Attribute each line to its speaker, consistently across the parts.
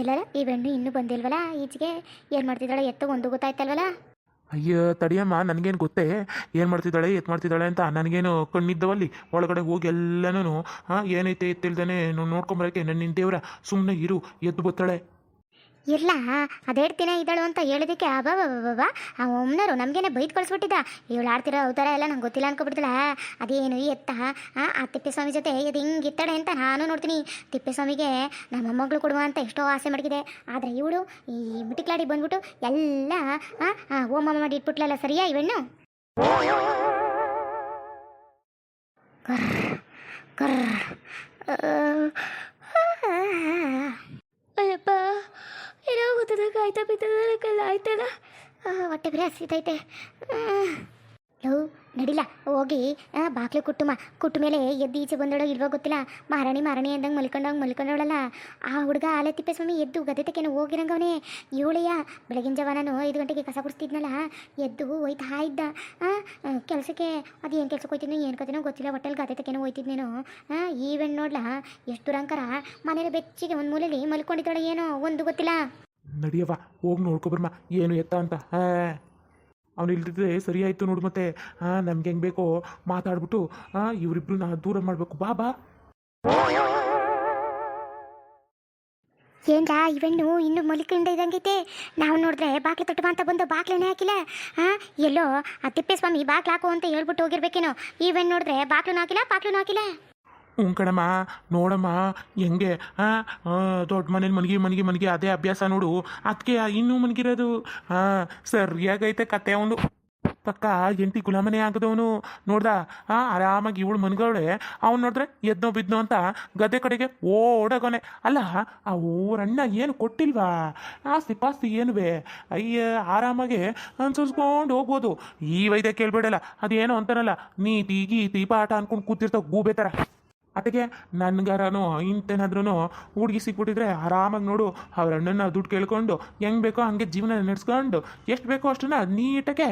Speaker 1: ಎಲ್ಲರ, ಈ ಬೆಣ್ಣು ಇನ್ನೂ ಬಂದಿಲ್ವಲ್ಲ ಈಚೆಗೆ ಏನ್ ಮಾಡ್ತಿದ್ದಾಳೆ? ಎತ್ತ ಒಂದು ಗೊತ್ತಾಯ್ತಲ್ವಲ್ಲ
Speaker 2: ಅಯ್ಯೋ, ತಡಿಯಮ್ಮ, ನನಗೇನು ಗೊತ್ತೇ? ಏನು ಮಾಡ್ತಿದ್ದಾಳೆ, ಎತ್ ಮಾಡ್ತಿದ್ದಾಳೆ ಅಂತ ನನಗೇನು ಕಣ್ಣಿದ್ದವಲ್ಲಿ? ಒಳಗಡೆ ಹೋಗಿ ಎಲ್ಲನೂ ಏನೈತೆ ಎತ್ತಿಲ್ದೇ ನೋಡ್ಕೊಂಬರಕ್ಕೆ ನನ್ನ ನಿನ್ನ ದೇವ್ರ ಸುಮ್ಮನೆ ಇರು, ಎದ್ದು ಬತ್ತಾಳೆ.
Speaker 1: ಇಲ್ಲ ಅದೆರಡು ದಿನ ಇದ್ದಾಳು ಅಂತ ಹೇಳಿದಕ್ಕೆ ಬಾಬಾ ಆ ಒಮ್ನರು ನಮಗೇನೆ ಬೈದು ಕಳಿಸ್ಬಿಟ್ಟಿದ್ದ ಇವಳು ಆಡ್ತಿರೋ ಅವತಾರ ಎಲ್ಲ ನಂಗೆ ಗೊತ್ತಿಲ್ಲ ಅನ್ಕೊಬಿಡ್ತಾಳ ಅದೇನು ಎತ್ತ? ಆ ತಿಪ್ಪೇಸ್ವಾಮಿ ಜೊತೆ ಇದು ಹಿಂಗೆ ಇತ್ತಾಳೆ ಅಂತ ನಾನು ನೋಡ್ತೀನಿ. ತಿಪ್ಪೇಸ್ವಾಮಿಗೆ ನಮ್ಮ ಮೊಮ್ಮಗಳು ಕೊಡುವ ಅಂತ ಎಷ್ಟೋ ಆಸೆ ಮಡಗಿದೆ. ಆದರೆ ಇವಳು ಈ ಮಿಟಿಕ್ಲಾಡಿ ಬಂದ್ಬಿಟ್ಟು ಎಲ್ಲ ಓಮ ಮಾಡಿ ಇಟ್ಬಿಟ್ಲಲ್ಲ ಸರಿಯಾ ಇವೆಣ್ಣು ಕರ್ ಕರ್ ಆಯ್ತಾ ಬಿದ್ದದಲ್ಲ ಆಯ್ತದ ಹೊಟ್ಟೆ ಬೇರೆ ಹಸಿತೈತೆ. ಲವ್ ನಡಿಲ್ಲ ಹೋಗಿ. ಬಾಕ್ಲು ಕುಟ್ಟುಮ. ಕುಟ್ಟ ಮೇಲೆ ಎದ್ದು ಈಚೆ ಬಂದೋಳೋ ಇಲ್ವೋ ಗೊತ್ತಿಲ್ಲ. ಮಾರಾಣಿ ಮಾರಾಣಿ ಅಂದಂಗೆ ಮಲ್ಕೊಂಡಂಗೆ ಮಲ್ಕೊಂಡವಳಲ್ಲ ಆ ಹುಡುಗ ಆಲೆ ತಿಪ್ಪೇಸ್ವಾಮಿ ಎದ್ದು ಗದ್ದೆ ತಕ್ಕೇನು ಹೋಗಿರಂಗವನೇ. ಇವಳೆಯ ಬೆಳಗಿನ ಜಾವ ನಾನು ಐದು ಗಂಟೆಗೆ ಕಸ ಗುಡಿಸ್ತಿದ್ನಲ್ಲ. ಎದ್ದು ಹೋಯ್ತಾ ಇದ್ದ. ಕೆಲಸಕ್ಕೆ, ಅದು ಏನು ಕೆಲಸಕ್ಕೆ ಹೋಯ್ತಿದ್ನೋ, ಏನು ಕತೆನೋ ಗೊತ್ತಿಲ್ಲ. ಹೊಟ್ಟೆಲಿ ಗದ್ದೆ ತಕ್ಕೇನೋ ಹೋಯ್ತಿದ್ನೇನೋ ಈವೆಂಟ್ ನೋಡ್ಲಾ, ಎಷ್ಟು ರಂಕರ ಮನೇಲಿ ಬೆಚ್ಚಿಗೆ ಒಂದು ಮೂಲೆಯಲ್ಲಿ ಮಲ್ಕೊಂಡಿದ್ದಾಳೆ ಏನೋ ಒಂದು ಗೊತ್ತಿಲ್ಲ.
Speaker 2: ನಡಿಯವ್ವ, ಹೋಗಿ ನೋಡ್ಕೊಬರ್ಮ ಏನು ಎತ್ತ ಅಂತ. ಹಾ. ಅವನು ಇಲ್ದಿದ್ರೆ ಸರಿ ಆಯಿತು ನೋಡು ಮತ್ತೆ. ಹಾಂ, ನಮ್ಗೆ ಹೆಂಗೆ ಬೇಕೋ ಮಾತಾಡ್ಬಿಟ್ಟು, ಹಾಂ ನಾ ದೂರ ಮಾಡಬೇಕು. ಬಾ ಬಾ.
Speaker 1: ಏನ್ರಾ, ಇವೆಣ್ಣು ಇನ್ನು ಮಲಿಕಂಡ ಇದಂಗೈತೆ ನಾವು ನೋಡಿದ್ರೆ ಬಾಕ್ಲೆ ತಟ್ಟುವ ಅಂತ ಬಂದು ಬಾಕ್ಲನೇ ಹಾಕಿಲ್ಲ. ಹಾಂ, ಎಲ್ಲೋ, ಆ ತಿಪ್ಪೇಸ್ವಾಮಿ ಬಾಕ್ಲು ಹಾಕು ಅಂತ ಹೇಳ್ಬಿಟ್ಟು ಹೋಗಿರ್ಬೇಕೇನೋ. ಇವೆಣ್ಣು ನೋಡಿದ್ರೆ ಬಾಕ್ಲೂ ಹಾಕಿಲ್ಲ ಬಾಕ್ಲೂ ಹಾಕಿಲ್ಲ.
Speaker 2: ಹ್ಞೂ ಕಣಮ್ಮ, ನೋಡಮ್ಮ, ಹೆಂಗೆ? ಹಾಂ ದೊಡ್ಡ ಮನೇಲಿ ಮನ್ಗಿ ಮನ್ಗಿ ಮನ್ಗಿ, ಅದೇ ಅಭ್ಯಾಸ ನೋಡು. ಅದಕ್ಕೆ ಇನ್ನೂ ಮನ್ಗಿರೋದು. ಹಾಂ ಸರಿಯಾಗೈತೆ ಕತೆ ಅವನು. ಪಕ್ಕ ಎಂಟಿ ಗುಲಾಮನೆ ಆಗದವನು ನೋಡ್ದ? ಹಾಂ ಆರಾಮಾಗಿ ಇವಳು ಮನ್ಗವಳೆ. ಅವ್ನು ನೋಡಿದ್ರೆ ಎದ್ನೋ ಬಿದ್ನೋ ಅಂತ ಗದ್ದೆ ಕಡೆಗೆ ಓಡೋಗೋನೆ. ಅಲ್ಲ, ಆ ಊರಣ್ಣ ಏನು ಕೊಟ್ಟಿಲ್ವಾ? ಸಿಪಾಸ್ತಿ ಪಾಸ್ತಿ ಏನುವೆ? ಅಯ್ಯ, ಆರಾಮಾಗಿ ಅನ್ಸರ್ಸ್ಕೊಂಡು ಹೋಗ್ಬೋದು. ಈ ವೈದ್ಯ ಕೇಳ್ಬೇಡಲ್ಲ. ಅದೇನೋ ಅಂತಾರಲ್ಲ ನೀ ತೀಗಿ ಪಾಠ ಅನ್ಕೊಂಡು ಕೂತಿರ್ತಾವ ಗೂಬೆ ಥರ ಅದಕ್ಕೆ ನನ್ಗಾರು ಇಂತೇನಾದ್ರೂ ಹುಡುಗಿ ಸಿಕ್ಬಿಟ್ಟಿದ್ರೆ ಆರಾಮಾಗಿ ನೋಡು ಅವ್ರ ಅಣ್ಣನ ದುಡ್ಡು ಕೇಳ್ಕೊಂಡು ಹೆಂಗೆ ಬೇಕೋ ಹಂಗೆ ಜೀವನ ನಡೆಸ್ಕೊಂಡು ಎಷ್ಟು ಬೇಕೋ ಅಷ್ಟನ್ನ ನೀಟಾಗೆ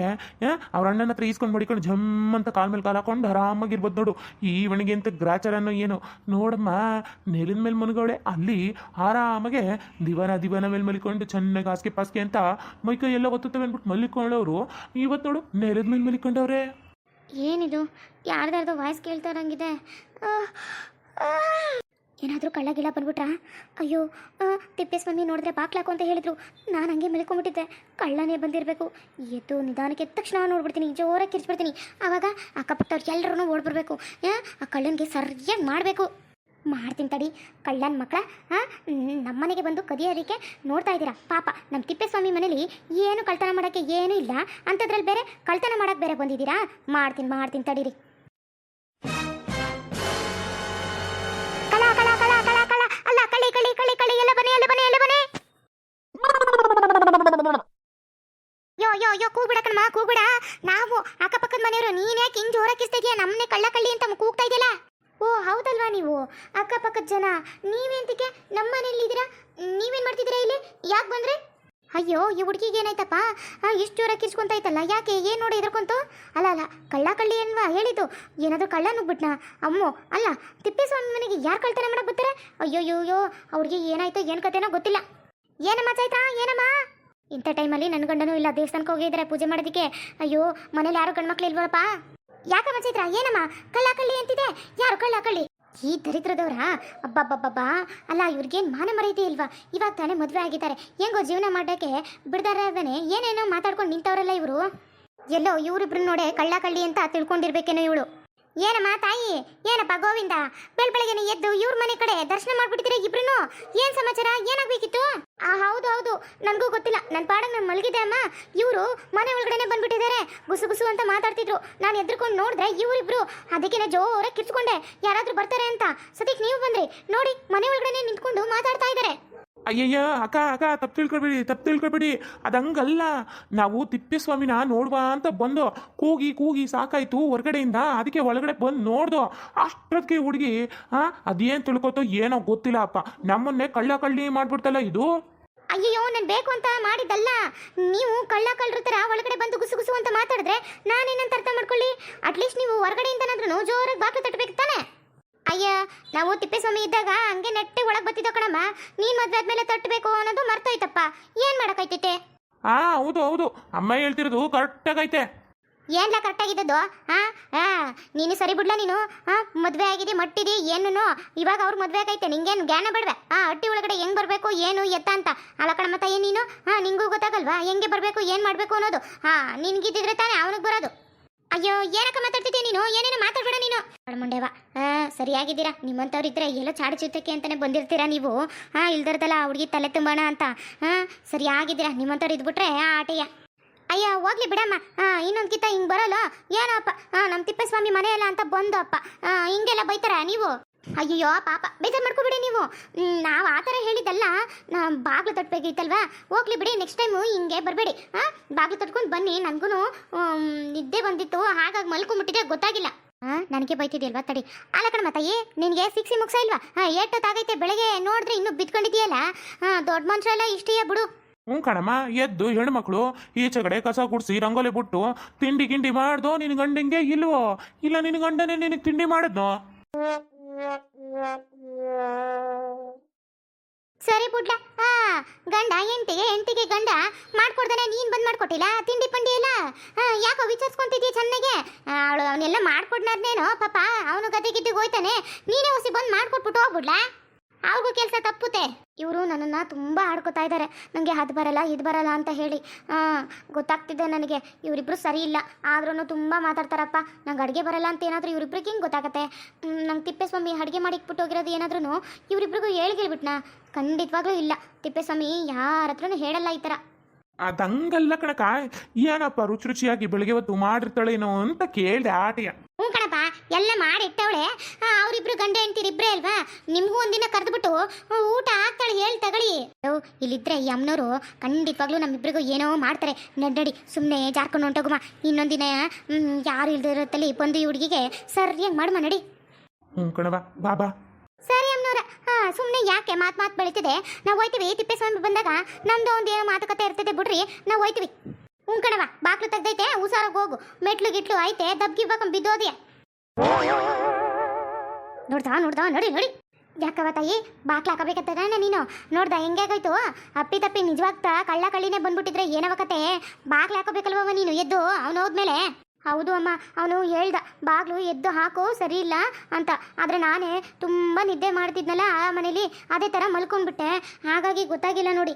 Speaker 2: ಅವ್ರ ಅಣ್ಣನ ಹತ್ರ ಈಸ್ಕೊಂಡು ಮಡಿಕೊಂಡು ಜಮ್ ಅಂತ ಕಾಲ ಮೇಲೆ ಕಾಲು ಹಾಕೊಂಡು ಆರಾಮಾಗಿರ್ಬೋದು ನೋಡು. ಈ ಒಣಗೆ ಅಂತ ಗ್ರಾಚಾರನೋ ಏನು. ನೋಡಮ್ಮ, ನೆಲದ ಮೇಲೆ ಮನ್ಗವಳೆ, ಅಲ್ಲಿ ಆರಾಮಾಗೆ ದಿವನ ದಿವನ ಮೇಲೆ ಮಲಿಕೊಂಡು ಚೆನ್ನಾಗಿ ಹಾಸಿಗೆ ಪಾಸ್ಗೆ ಅಂತ ಮೈಕೈ ಎಲ್ಲ ಒತ್ತುತ್ತವೆ ಅಂದ್ಬಿಟ್ಟು ಮಲಿಕೊಳ್ಳೋರು ಇವತ್ತು ನೋಡು, ನೆಲದ ಮೇಲೆ ಮಲಿಕೊಂಡವ್ರೆ.
Speaker 1: ಏನಿದು? ಯಾರ್ದಾರ್ದು ವಾಯ್ಸ್ ಕೇಳ್ತಾ ಇರಂಗಿದೆ. ಏನಾದರೂ ಕಳ್ಳ ಗಿಳ ಬಂದ್ಬಿಟ್ರಾ? ಅಯ್ಯೋ ತಿಪ್ಪೇಸ್ವಾಮಿ ನೋಡಿದ್ರೆ ಬಾಕ್ಲಾಕು ಅಂತ ಹೇಳಿದ್ರು. ನಾನು ಹಂಗೆ ಮೆಲ್ಕೊಂಡ್ಬಿಟ್ಟಿದ್ದೆ ಕಳ್ಳನೇ ಬಂದಿರಬೇಕು. ಎದ್ದು ನಿಧಾನಕ್ಕೆ ಎದ್ದ ತಕ್ಷಣ ನೋಡ್ಬಿಡ್ತೀನಿ. ಜೋರಾಗಿ ಕಿರ್ಚ್ಬಿಡ್ತೀನಿ. ಆವಾಗ ಅಕ್ಕಪಕ್ಕದವ್ರು ಎಲ್ಲರೂ ಓಡ್ಬಿಡ್ಬೇಕು ಆ ಕಳ್ಳನಿಗೆ ಸರಿಯಾಗಿ ಮಾಡಬೇಕು. ಮಾಡ್ತೀನಿ ತಡಿ. ಕಳ್ಳನ ಮಕ್ಕಳ ನಮ್ಮನೆಗೆ ಬಂದು ಕದಿಯೋದಕ್ಕೆ ನೋಡ್ತಾ ಇದ್ದೀರಾ? ಪಾಪ ನಮ್ಮ ತಿಪ್ಪೇಸ್ವಾಮಿ ಮನೇಲಿ ಏನು ಕಳ್ತನ ಮಾಡೋಕ್ಕೆ ಏನೂ ಇಲ್ಲ. ಅಂಥದ್ರಲ್ಲಿ ಬೇರೆ ಕಳ್ತನ ಮಾಡೋಕ್ಕೆ ಬೇರೆ ಬಂದಿದ್ದೀರಾ? ಮಾಡ್ತೀನಿ ಮಾಡ್ತೀನಿ ತಡೀರಿ. ಕಳ ಕಳ ಕಳ ಕಳ ಕಳ ಅಲ್ಲ ಕಳಿ ಕಳಿ ಕಳಿ ಕಳಿ ಎಲ್ಲ ಎಲ್ಲ ಎಲ್ಲ ಯೋ ಯೋ ಯೋ, ಕೂಗ್ಬಿಡ ಕಣಮ್ಮ, ಕೂಗ್ಬಿಡ. ನಾವು ಅಕ್ಕಪಕ್ಕದ ಮನೆಯವರು, ನೀನ್ ಯಾಕೆ ಹಿಂಗ್ ಜೋರಾಕಿಸ್ತಿದ್ಯಾ ನಮ್ಮನೆ ಕಳ್ಳ ಕಳ್ಳಿ ಅಂತ ಹೌದಲ್ವಾ ನೀವು? ಅಕ್ಕಪಕ್ಕದ ಜನ ನೀವೇಂತಕ್ಕೆ ನಮ್ಮ ಮನೇಲಿ ಇದ್ದೀರಾ ನೀವೇನ್ ಮಾಡ್ತಿದ್ದೀರಾ ಇಲ್ಲಿ? ಯಾಕೆ ಬಂದ್ರೆ? ಅಯ್ಯೋ, ಈ ಹುಡುಗಿಗೆ ಏನಾಯ್ತಪ್ಪ? ಇಷ್ಟು ಜೋರ ಕಿರ್ಸ್ಕೊಂತಾಯ್ತಲ್ಲ ಯಾಕೆ? ಏನು ನೋಡಿ ಎದ್ರಕೊಂತು ಅಲ್ಲ ಅಲ್ಲ, ಕಳ್ಳ ಕಳ್ಳಿ ಅಲ್ವಾ? ಹೇಳಿದ್ದು. ಏನಾದರೂ ಕಳ್ಳ ನುಗ್ಬಿಟ್ನಾ? ಅಮ್ಮೋ, ಅಲ್ಲ, ತಿಪ್ಪೇಸ್ವಾಮಿ ಮನೆಗೆ ಯಾರು ಕಳ್ತನ ಮಾಡಕ್ ಬರ್ತಾರೆ? ಅಯ್ಯೋಯ್ಯೋ ಅವ್ರಿಗೆ ಏನಾಯ್ತೋ, ಏನು ಕತೆನೋ ಗೊತ್ತಿಲ್ಲ. ಏನಮ್ಮ ಚೈತಾ ಏನಮ್ಮ? ಇಂಥ ಟೈಮಲ್ಲಿ ನನ್ನ ಗಂಡನೂ ಇಲ್ಲ, ದೇವಸ್ಥಾನಕ್ಕೆ ಹೋಗಿದ್ದಾರೆ ಪೂಜೆ ಮಾಡೋದಕ್ಕೆ. ಅಯ್ಯೋ, ಮನೇಲಿ ಯಾರು ಗಂಡ್ಮಕ್ಳು ಇಲ್ವಲ್ಲಪ್ಪ? ಯಾಕಮ್ಮ ಚೈತ್ರ ಏನಮ್ಮ? ಕಳ್ಳ ಕಳ್ಳಿ ಅಂತಿದೆ. ಯಾರು ಕಳ್ಳ ಕಳ್ಳಿ? ಈ ದರಿದ್ರದವ್ರ? ಅಬ್ಬಬ್ಬಬ್ಬಬ್ಬಾ. ಅಲ್ಲ, ಇವ್ರಿಗೇನು ಮಾನ ಮರೀತಿ ಇಲ್ವಾ? ಇವಾಗ ತಾನೇ ಮದುವೆ ಆಗಿದ್ದಾರೆ. ಹೆಂಗೋ ಜೀವನ ಮಾಡೋಕ್ಕೆ ಅದನ್ನೇ. ಏನೇನೋ ಮಾತಾಡ್ಕೊಂಡು ನಿಂತವ್ರಲ್ಲ ಇವರು. ಎಲ್ಲೋ ಇವರಿಬ್ರು ನೋಡೆ ಕಳ್ಳ ಕಳ್ಳಿ ಅಂತ ತಿಳ್ಕೊಂಡಿರ್ಬೇಕೇನೋ ಇವಳು. ಏನಮ್ಮ ತಾಯಿ? ಏನಪ್ಪ ಗೋವಿಂದ? ಬೆಳ್ ಬೆಳಗ್ಗೆನೆ ಎದ್ದು ಇವ್ರ ಮನೆ ಕಡೆ ದರ್ಶನ ಮಾಡ್ಬಿಟ್ಟಿದ್ರೆ ಇಬ್ರು ಏನ್ ಸಮಾಚಾರ? ಏನಾಗ್ಬೇಕಿತ್ತು? ಆ, ಹೌದು ಹೌದು. ನನಗೂ ಗೊತ್ತಿಲ್ಲ. ನನ್ನ ಪಾಡಂಗ್ ನಾನು ಮಲಗಿದ್ದೆ ಅಮ್ಮ. ಇವರು ಮನೆ ಒಳಗಡೆನೆ ಬಂದ್ಬಿಟ್ಟಿದ್ದಾರೆ. ಗುಸು ಗುಸು ಅಂತ ಮಾತಾಡ್ತಿದ್ರು. ನಾನು ಎದ್ರುಕೊಂಡು ನೋಡಿದ್ರೆ ಇವರಿಬ್ರು ಅದಕ್ಕೆ ಜೋರಾಗಿ ಕಿರ್ಚ್ಕೊಂಡೆ. ಯಾರಾದ್ರೂ ಬರ್ತಾರೆ ಅಂತ. ಸದ್ಯಕ್ಕೆ ನೀವು ಬಂದ್ರಿ. ನೋಡಿ, ಮನೆ ಒಳಗಡೆನೆ ನಿಂತ್ಕೊಂಡು ಮಾತಾಡ್ತಾ ಇದ್ದಾರೆ.
Speaker 2: ಅಯ್ಯಯ್ಯ, ಅಕ್ಕ ಅಕ್ಕ, ತಪ್ಪು ತಿಳ್ಕೊಬೇಡಿ ತಪ್ಪು ತಿಳ್ಕೊಬೇಡಿ. ಅದು ಹಂಗಲ್ಲ ನಾವು ತಿಪ್ಪೇಸ್ವಾಮಿನ ನೋಡುವ ಅಂತ ಬಂದು ಕೂಗಿ ಕೂಗಿ ಸಾಕಾಯ್ತು ಹೊರಗಡೆಯಿಂದ. ಅದಕ್ಕೆ ಒಳಗಡೆ ಬಂದು ನೋಡ್ದು. ಅಷ್ಟೊತ್ತಿಗೆ ಹುಡುಗಿ ಹಾಂ ಅದೇನು ತಿಳ್ಕೊತೋ ಏನೋ ಗೊತ್ತಿಲ್ಲ ಅಪ್ಪ. ನಮ್ಮನ್ನೇ ಕಳ್ಳ ಕಳ್ಳಿ ಮಾಡ್ಬಿಡ್ತಲ್ಲ ಇದು?
Speaker 1: ಅಯ್ಯೋ ನಾನು ಬೇಕು ಅಂತ ಮಾಡಿದ್ದಲ್ಲ. ನೀವು ಕಳ್ಳ ಕಳ್ಳರ ಥರ ಒಳಗಡೆ ಬಂದು ಗುಸು ಗುಸು ಅಂತ ಮಾತಾಡಿದ್ರೆ ನಾನೇನಂತ ಅರ್ಥ ಮಾಡ್ಕೊಳ್ಳಿ? ಅಟ್ಲೀಸ್ಟ್ ನೀವು ಹೊರಗಡೆಯಿಂದನಾದ್ರೂ ಜೋರಾಗಿ ಬಾಕಿ ತಟ್ಟಬೇಕು ತಾನೆ? ಅಯ್ಯ ನಾವು ತಿಪ್ಪೇಸ್ವಾಮಿ ಇದ್ದಾಗ ಹಂಗೆ ನೆಟ್ಟೆ ಒಳಗೆ ಬತ್ತಿದ್ದೋ ಕಣಮ್ಮ. ನೀನ್ ಮದ್ವೆ ಆದ್ಮೇಲೆ ತಟ್ಟಬೇಕು ಅನ್ನೋದು ಮರ್ತೋಯ್ತಪ್ಪ. ಏನ್ ಮಾಡಕೈತೈತೆ
Speaker 2: ಆ ಹೌದು ಹೌದು. ಅಮ್ಮ ಹೇಳ್ತಿರೋದು ಕರೆಕ್ಟಾಗೈತೆ.
Speaker 1: ಏನ್ಲ ಕರೆಕ್ಟಾಗಿದ್ದದ್ದು? ಹಾ ಹಾ ನೀನು ಸರಿ ಬಿಡ್ಲ ನೀನು? ಹಾ ಮದ್ವೆ ಆಗಿದೆ ಮಟ್ಟಿದಿ ಏನು ಇವಾಗ ಅವ್ರ ಮದ್ವೆ ಆಗೈತೆ ನಿಂಗೇನು ಜ್ಞಾನ ಬೇಡವೆ? ಆ ಹಟ್ಟಿ ಒಳಗಡೆ ಹೆಂಗ್ ಬರ್ಬೇಕು ಏನು ಎತ್ತ ಅಂತ. ಅಲ್ಲ ಕಣಮ್ಮ ತಾಯಿ ನೀನು? ಹಾ ನಿಂಗೂ ಗೊತ್ತಾಗಲ್ವಾ? ಹೆಂಗೆ ಬರ್ಬೇಕು ಏನ್ ಮಾಡ್ಬೇಕು ಅನ್ನೋದು? ಹಾ ನಿನ್ಗಿದ್ದಿದ್ರೆ ತಾನೇ ಅವನಿಗೆ ಬರೋದು. ಅಯ್ಯೋ ಏನಕ್ಕ ಮಾತಾಡ್ತಿದ್ದೆ ನೀನು? ಏನೇನು ಮಾತಾಡ್ಬೇಡ ನೀನು. ಮುಂಡೆವ ಸರಿಯಾಗಿದ್ದೀರಾ? ನಿಮ್ಮಂಥವ್ರು ಇದ್ರೆ ಎಲ್ಲೋ ಚಾಡಿ ಚಿತ್ತಕ್ಕೆ ಅಂತಾನೆ ಬಂದಿರ್ತೀರಾ ನೀವು? ಹಾ, ಇಲ್ದಿರ್ದಲ್ಲ ಹುಡುಗಿ ತಲೆ ತುಂಬೋಣ ಅಂತ. ಹಾ, ಸರಿಯಾಗಿದ್ದೀರಾ? ನಿಮ್ಮಂಥವ್ರು ಇದ್ಬಿಟ್ರೆ ಆ ಆಟೆಯ. ಅಯ್ಯ, ಹೋಗ್ಲಿ ಬಿಡಮ್ಮ. ಇನ್ನೊಂದು ಕಿತ್ತ ಹಿಂಗ್ ಬರಲ್ಲ. ಏನಪ್ಪ? ನಮ್ಮ ತಿಪ್ಪೇಸ್ವಾಮಿ ಮನೆ ಎಲ್ಲ ಅಂತ ಬಂದಪ್ಪ. ಹಿಂಗೆಲ್ಲ ಬೈತಾರ ನೀವು? ಅಯ್ಯೋ ಪಾಪ. ಬೇಜಾರು ಮಾಡ್ಕೊಬಿಡಿ ನೀವು. ನಾವು ಆ ಥರ ಹೇಳಿದ್ದಲ್ಲ. ಬಾಗ್ಲು ತಟ್ಟಬೇಕಿತ್ತಲ್ವಾ ಹೋಗ್ಲಿ ಬಿಡಿ ನೆಕ್ಸ್ಟ್ ಟೈಮು ಹಿಂಗೆ ಬರಬೇಡಿ. ಹಾಂ, ಬಾಗಿಲು ತಟ್ಕೊಂಡು ಬನ್ನಿ. ನನಗೂ ನಿದ್ದೆ ಬಂದಿತ್ತು. ಹಾಗಾಗಿ ಮಲ್ಕೊಂಬಿಟ್ಟಿದೆ ಗೊತ್ತಾಗಿಲ್ಲ. ಹಾಂ ನನಗೆ ಬೈತಿದ್ಯಲ್ವಾ ತಡಿ. ಅಲ್ಲ ಕಣಮ್ಮ ತಾಯಿ, ನಿನಗೆ ಸಿಕ್ಸಿ ಮುಗ್ಸ ಇಲ್ವಾ? ಹಾಂ ಏಟೊತ್ತಾಗೈತೆ ಬೆಳಗ್ಗೆ ನೋಡಿದ್ರೆ ಇನ್ನೂ ಬಿದ್ಕೊಂಡಿದ್ದೀಯಲ್ಲ ಹಾಂ ದೊಡ್ಡ ಮನುಷ್ಯ ಎಲ್ಲ ಇಷ್ಟೇ ಬಿಡು.
Speaker 2: ಹ್ಞೂ ಕಣಮ್ಮ, ಎದ್ದು ಹೆಣ್ಮಕ್ಳು, ಈಚೆಗಡೆ ಕಸ ಕುಡಿಸಿ ರಂಗೋಲಿ ಬಿಟ್ಟು, ತಿಂಡಿ ಗಿಂಡಿ ಮಾಡ್ದೋ ನಿನ್ನ ಗಂಡಂಗೆ ಇಲ್ವೋ? ಇಲ್ಲ ನಿನ್ನ ಗಂಡನೇ ನಿನಗೆ ತಿಂಡಿ ಮಾಡಿದ್ನೋ?
Speaker 1: ಸರಿ ಪುಡ್ಲ. ಹಾ ಗಂಡ, ಹೆಂಡತಿಗೆ ಹೆಂಡತಿಗೆ ಗಂಡ ಮಾಡ್ಕೊಡ್ದಾನೆ, ನೀನ್ ಬಂದ್ ಮಾಡ್ಕೊಟ್ಟಿಲ್ಲ? ತಿಂಡಿ, ಪಂಡಿ ಎಲ್ಲ? ಯಾಕೋ ವಿಚಾರಿಸ್ಕೊಂತಿದ್ಯ ಚೆನ್ನಾಗೆ? ಅವಳು ಅವನ್ನೆಲ್ಲ ಮಾಡ್ಕೊಡ್ನಾದ್ನೇನೋ ಪಾಪ, ಅವನು ಗದ್ದೆ ಗಿದ್ದಿಗೆ ಹೋಯ್ತಾನೆ. ನೀನೇ ಹೊಸಿ ಬಂದು ಮಾಡ್ಕೊಟ್ಬಿಟ್ಟು ಹೋಗ್ಬಿಡ್ಲಾ? ಅವ್ರಿಗೂ ಕೆಲಸ ತಪ್ಪುತ್ತೆ. ಇವರು ನನ್ನನ್ನು ತುಂಬ ಆಡ್ಕೊತಾ ಇದ್ದಾರೆ ನನಗೆ ಅದು ಬರಲ್ಲ ಇದು ಬರಲ್ಲ ಅಂತ ಹೇಳಿ. ಗೊತ್ತಾಗ್ತಿದೆ ನನಗೆ. ಇವರಿಬ್ಬರು ಸರಿ ಇಲ್ಲ. ಆದ್ರೂ ತುಂಬ ಮಾತಾಡ್ತಾರಪ್ಪ. ನಂಗೆ ಅಡುಗೆ ಬರಲ್ಲ ಅಂತ ಏನಾದರೂ ಇವರಿಬ್ರಿಗೆ ಹಿಂಗೆ ಗೊತ್ತಾಗತ್ತೆ? ನಂಗೆ ತಿಪ್ಪೇಸ್ವಾಮಿ ಅಡುಗೆ ಮಾಡಿಕ್ಬಿಟ್ಟು ಹೋಗಿರೋದು ಏನಾದ್ರೂ ಇವರಿಬ್ರಿಗೂ ಹೇಳ್ಗಿಲ್ಬಿಟ್ನಾ ಖಂಡಿತವಾಗ್ಲೂ ಇಲ್ಲ. ತಿಪ್ಪೇಸ್ವಾಮಿ ಯಾರ ಹತ್ರನೂ ಹೇಳಲ್ಲ ಈ ಥರ
Speaker 2: ಅದಂಗಲ್ಲ ಕಣಕ ಏನಪ್ಪ ರುಚಿ ರುಚಿಯಾಗಿ ಬೆಳಿಗ್ಗೆ ಹೊತ್ತು ಮಾಡಿರ್ತಾಳೇನೋ ಅಂತ ಕೇಳಿದೆ ಆಟೆಯ.
Speaker 1: ಹ್ಞೂ ಕಣಪ್ಪ. ಎಲ್ಲ ಮಾಡಿ ಇಟ್ಟವಳೆ. ಅವರಿಬ್ರು ಗಂಡ ಹೆಂಡ್ತೀರಿ ಇಬ್ಬರೇ ಅಲ್ವಾ? ನಿಮಗೂ ಒಂದಿನ ಕರೆದ್ಬಿಟ್ಟು ಊಟ ಹಾಕ್ತಾಳೆ ಹೇಳಿ ತಗೊಳ್ಳಿ. ಇಲ್ಲಿದ್ರೆ ಈ ಅಮ್ಮನವರು ಖಂಡಿತವಾಗ್ಲೂ ನಮ್ಮಿಬ್ರಿಗೂ ಏನೋ ಮಾಡ್ತಾರೆ. ನಡ್ಡಡಿ ಸುಮ್ಮನೆ ಜಾರ್ಕೊಂಡು ಹೊಂಟೋಗಮ್ಮ ಇನ್ನೊಂದಿನ ಯಾರು ಇಲ್ದಿರತ್ತಲ್ಲಿ ಬಂದು ಈ ಹುಡುಗಿಗೆ ಸರಿಯಾಗಿ ಮಾಡಮ್ಮ ನಡಿ.
Speaker 2: ಹ್ಞೂ ಕಣವ ಬಾಬಾ
Speaker 1: ಸರಿ ಅಮ್ಮನವ್ರ. ಹಾ ಸುಮ್ಮನೆ ಯಾಕೆ ಮಾತು ಮಾತು ಬೆಳೀತಿದೆ? ನಾವು ಹೋಯ್ತೀವಿ ತಿಪ್ಪೇಸ್ವಾಮಿ ಬಂದಾಗ. ನಮ್ದು ಒಂದು ಏನೋ ಮಾತುಕತೆ ಇರ್ತದೆ ಬಿಡ್ರಿ ನಾವು ಹೋಯ್ತೀವಿ. ಹ್ಞೂ ಕಣವ ಬಾಕ್ಲು ತೆಗ್ದೈತೆ ಹುಷಾರಾಗಿ ಹೋಗು. ಮೆಟ್ಲು ಗಿಟ್ಲು ಐತೆ ದಬ್ಗಿ ಬಾಕಂಬ ಬಿದ್ದೋದಿಯ? ನೋಡ್ದಾ ನೋಡ್ದಾ, ನೋಡಿ ನೋಡಿ. ಯಾಕವ ತಾಯಿ, ಬಾಕ್ಲ ಹಾಕಬೇಕತ್ತದ ನೀನು? ನೋಡ್ದ ಹೆಂಗಾಗೋಯ್ತು ಅಪ್ಪಿ ತಪ್ಪಿ ನಿಜವಾಗ್ತ ಕಳ್ಳ ಕಳ್ಳಿನೇ ಬಂದ್ಬಿಟ್ಟಿದ್ರೆ ಏನವಕತೆ ಬಾಕ್ಲ ಬಾಗ್ಲ ಹಾಕೋಬೇಕಲ್ವವ ನೀನು, ಎದ್ದು, ಅವನು ಹೋದ್ಮೇಲೆ. ಹೌದು ಅಮ್ಮ, ಅವನು ಹೇಳ್ದ, ಬಾಗ್ಲು ಎದ್ದು ಹಾಕು, ಸರಿ ಇಲ್ಲ ಅಂತ. ಆದರೆ ನಾನೇ ತುಂಬ ನಿದ್ದೆ ಮಾಡ್ತಿದ್ನಲ್ಲ ಆ ಮನೇಲಿ, ಅದೇ ಥರ ಮಲ್ಕೊಂಡ್ಬಿಟ್ಟೆ. ಹಾಗಾಗಿ ಗೊತ್ತಾಗಿಲ್ಲ ನೋಡಿ.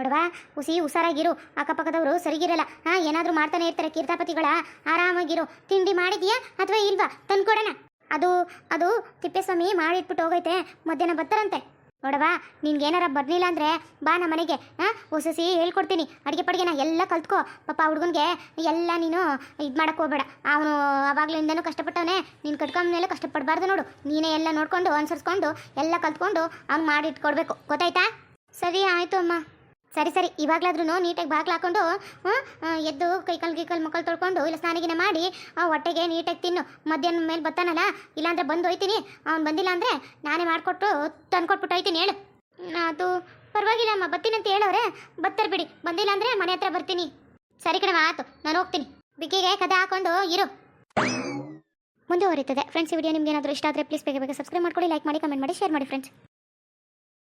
Speaker 1: ನೋಡವಾ, ಹುಸಿ, ಹುಷಾರಾಗಿರು. ಅಕ್ಕಪಕ್ಕದವರು ಸರಿಗಿರಲ್ಲ. ಹಾ, ಏನಾದರೂ ಮಾಡ್ತಾನೆ ಇರ್ತಾರೆ ಕೀರ್ತಾಪತಿಗಳ. ಆರಾಮಾಗಿರು. ತಿಂಡಿ ಮಾಡಿದ್ಯಾ ಅಥವಾ ಇಲ್ವಾ? ತಂದ್ಕೊಡೋಣ. ಅದು ಅದು ತಿಪ್ಪೇಸ್ವಾಮಿ ಮಾಡಿಟ್ಬಿಟ್ಟು ಹೋಗೈತೆ. ಮಧ್ಯಾಹ್ನ ಬರ್ತಾರಂತೆ. ನೋಡವಾ, ನಿನ್ಗೇನಾರ ಬರ್ಲಿಲ್ಲ ಅಂದ್ರೆ ಬಾ ನಮ್ಮ ಮನೆಗೆ. ಹಾಂ, ಹೊಸಸಿ ಹೇಳ್ಕೊಡ್ತೀನಿ. ಅಡುಗೆ ಪಡಿಗೆನ ಎಲ್ಲ ಕಲ್ತ್ಕೊ. ಪಾಪ ಹುಡುಗನ್ಗೆ ಎಲ್ಲ ನೀನು ಇದು ಮಾಡಕ್ಕೆ ಹೋಗ್ಬೇಡ. ಅವನು ಅವಾಗ್ಲಿಂದನೂ ಕಷ್ಟಪಟ್ಟವನೇ. ನೀನು ಕಟ್ಕೊಂಡ್ಮೇಲೆ ಕಷ್ಟಪಡಬಾರ್ದು ನೋಡು. ನೀನೇ ಎಲ್ಲ ನೋಡ್ಕೊಂಡು, ಅನುಸರಿಸ್ಕೊಂಡು, ಎಲ್ಲ ಕಲ್ತ್ಕೊಂಡು ಅವ್ನು ಮಾಡಿಟ್ಕೊಡ್ಬೇಕು. ಗೊತ್ತಾಯ್ತಾ? ಸರಿ, ಆಯಿತು ಅಮ್ಮ. ಸರಿ ಸರಿ ಇವಾಗಲಾದ್ರೂ ನೀಟಾಗಿ ಬಾಗ್ಲು ಹಾಕೊಂಡು ಎದ್ದು ಕೈಕಾಲು ಗೀಕಲ್ ಮಕ್ಕಳು ತೊಳ್ಕೊಂಡು, ಇಲ್ಲ ಸ್ನಾನಗಿನ ಮಾಡಿ ಹೊಟ್ಟೆಗೆ ನೀಟಾಗಿ ತಿನ್ನು. ಮಧ್ಯಾಹ್ನ ಮೇಲೆ ಬರ್ತಾನಲ್ಲ ಇಲ್ಲಾಂದ್ರೆ ಬಂದು ಹೋಯ್ತೀನಿ. ಅವ್ನು ಬಂದಿಲ್ಲ ಅಂದರೆ ನಾನೇ ಮಾಡಿಕೊಟ್ಟು ತಂದ್ಕೊಟ್ಬಿಟ್ಟು ಹೋಯ್ತೀನಿ, ಹೇಳು. ಅದು ಪರವಾಗಿಲ್ಲ ಅಮ್ಮ, ಬರ್ತೀನಿ ಅಂತ ಹೇಳೋರೆ ಬರ್ತಾರೆ ಬಿಡಿ, ಬಂದಿಲ್ಲ ಅಂದರೆ ಮನೆ ಹತ್ರ ಬರ್ತೀನಿ. ಸರಿ ಕಣವ ಆತು, ನಾನು ಹೋಗ್ತೀನಿ. ಬಿಕ್ಕಿಗೆ ಕದ ಹಾಕೊಂಡು ಇರು. ಮುಂದುವರಿತದೆ. ಫ್ರೆಂಡ್ಸ್ ಈ ವಿಡಿಯೋ ನಿಮ್ಗೆ ಏನಾದರೂ ಇಷ್ಟ ಆದರೆ ಪ್ಲೀಸ್ ಬೇಗ ಬೇಗ ಸಬ್ಸ್ಕ್ರೈಬ್ ಮಾಡ್ಕೊಳ್ಳಿ ಲೈಕ್ ಮಾಡಿ ಕಮೆಂಟ್ ಮಾಡಿ ಶೇರ್ ಮಾಡಿ ಫ್ರೆಂಡ್ಸ್